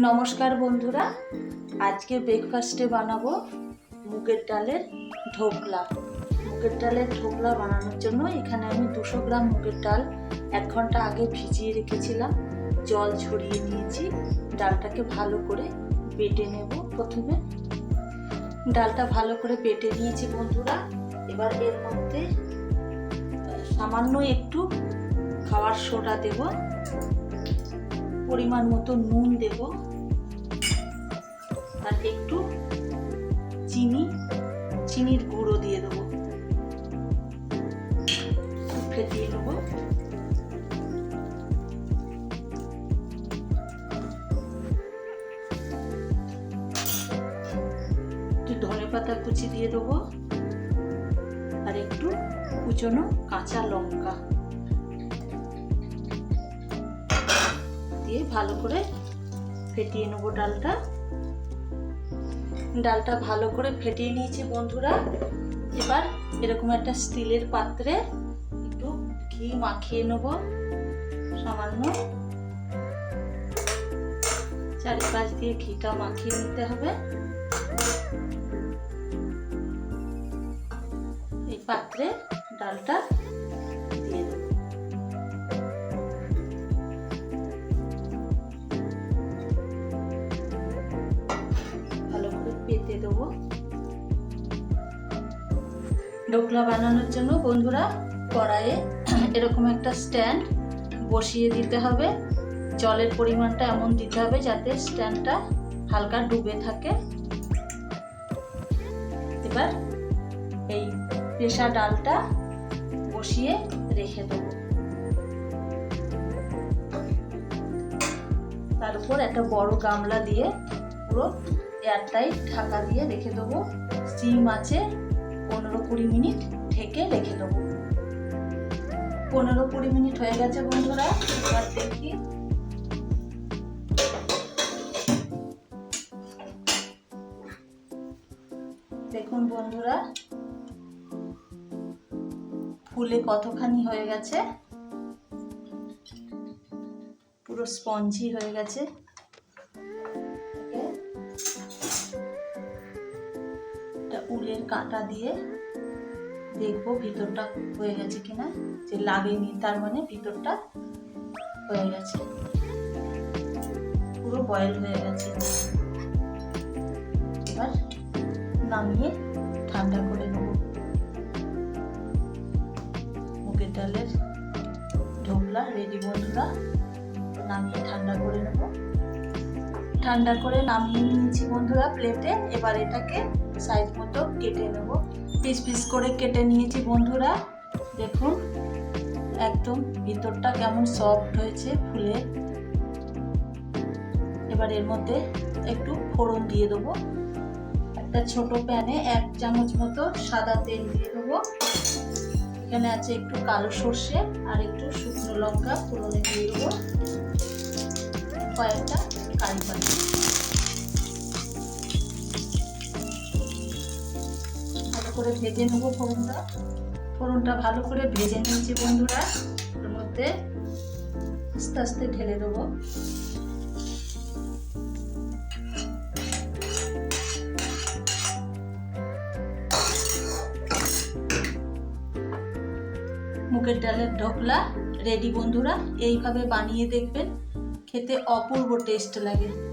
নমস্কার বন্ধুরা, আজকে ব্রেকফাস্টে বানাবো মুগের ডালের ঢোকলা। মুগের ডালের ঢোকলা বানানোর জন্য এখানে আমি দুশো গ্রাম মুগের ডাল এক ঘণ্টা আগে ভিজিয়ে রেখেছিলাম। জল ছড়িয়ে নিয়েছি ডালটাকে ভালো করে বেটে নেব প্রথমে। ডালটা ভালো করে বেটে নিয়েছি বন্ধুরা, এবার এর মধ্যে সামান্য একটু খাওয়ার সোডা দেবো। পরিমাণ মতো নুন দেব। আর একটু চিনি, চিনির গুঁড়ো দিয়ে দেবো। ফেটিয়ে নেব একটু ধনে পাতা কুচি দিয়ে দেবো। আর একটু কুচনো কাঁচা লঙ্কা। ভালো করে ফেটিয়ে নেব ডালটা। ডালটা ভালো করে ফেটিয়ে নিয়েছি বন্ধুরা। এবার এরকম একটা স্টিলের পাত্রে একটু ঘি মাখিয়ে নেব সামান্য। চারিপাশ দিয়ে ঘিটা মাখিয়ে নিতে হবে। এই পাত্রে ডালটা ঢোকলা বানানোর জন্য বন্ধুরা কড়াইয়ে এরকম একটা স্ট্যান্ড বসিয়ে দিতে হবে। জলের পরিমাণটা এমন দিতে হবে যাতে স্ট্যান্ডটা হালকা ডুবে থাকে। এবার এই পেশা ডালটা বসিয়ে রেখে দেবো। তার উপর একটা বড় গামলা দিয়ে পুরো এয়ারটাইট ঢাকা দিয়ে রেখে দেবো। সিম আছে পনেরো কুড়ি মিনিট ঢেকে রেখে দেবো। পনেরো কুড়ি মিনিট হয়ে গেছে বন্ধুরা, এবার দেখি। দেখুন বন্ধুরা, ফুলে কতখানি হয়ে গেছে। পুরো স্পঞ্জি হয়ে গেছে। উলের কাঁটা দিয়ে দেখব ভিতরটা হয়ে গেছে কিনা, যে লাগেনি, তার মানে ভিতরটা হয়ে গেছে। পুরো বয়েল হয়ে গেছে। এবার নামিয়ে ঠান্ডা করে নেব। মুগের ডালের ঢোকলা রেডি বন্ধুরা, নামিয়ে ঠান্ডা করে নেব। ঠান্ডা করে নামিয়ে নিয়েছি বন্ধুরা প্লেটে এবার এটাকে সাইজ মতো কেটে নেব। পিস পিস করে কেটে নিয়েছি বন্ধুরা। দেখুন, একদম ভিতরটা কেমন সফট হয়েছে ফুলে। এবার এর মধ্যে একটু ফোড়ন দিয়ে দেবো। একটা ছোট প্যানে এক চামচ মতো সাদা তেল দিয়ে দেবো। এখানে আছে একটু কালো সর্ষে আর একটু শুকনো লঙ্কা ফোড়নে দিয়ে দেবো। কয়েকটা কারি পাতা। করে ভেজে নেব ফোড়নটা। ফোড়নটা ভালো করে ভেজে নিয়েছি বন্ধুরা। ওর মধ্যে আস্তে আস্তে ঢেলে দেবো। মুগের ডালের ঢোকলা রেডি বন্ধুরা। এইভাবে বানিয়ে দেখবেন। খেতে অপূর্ব টেস্ট লাগে।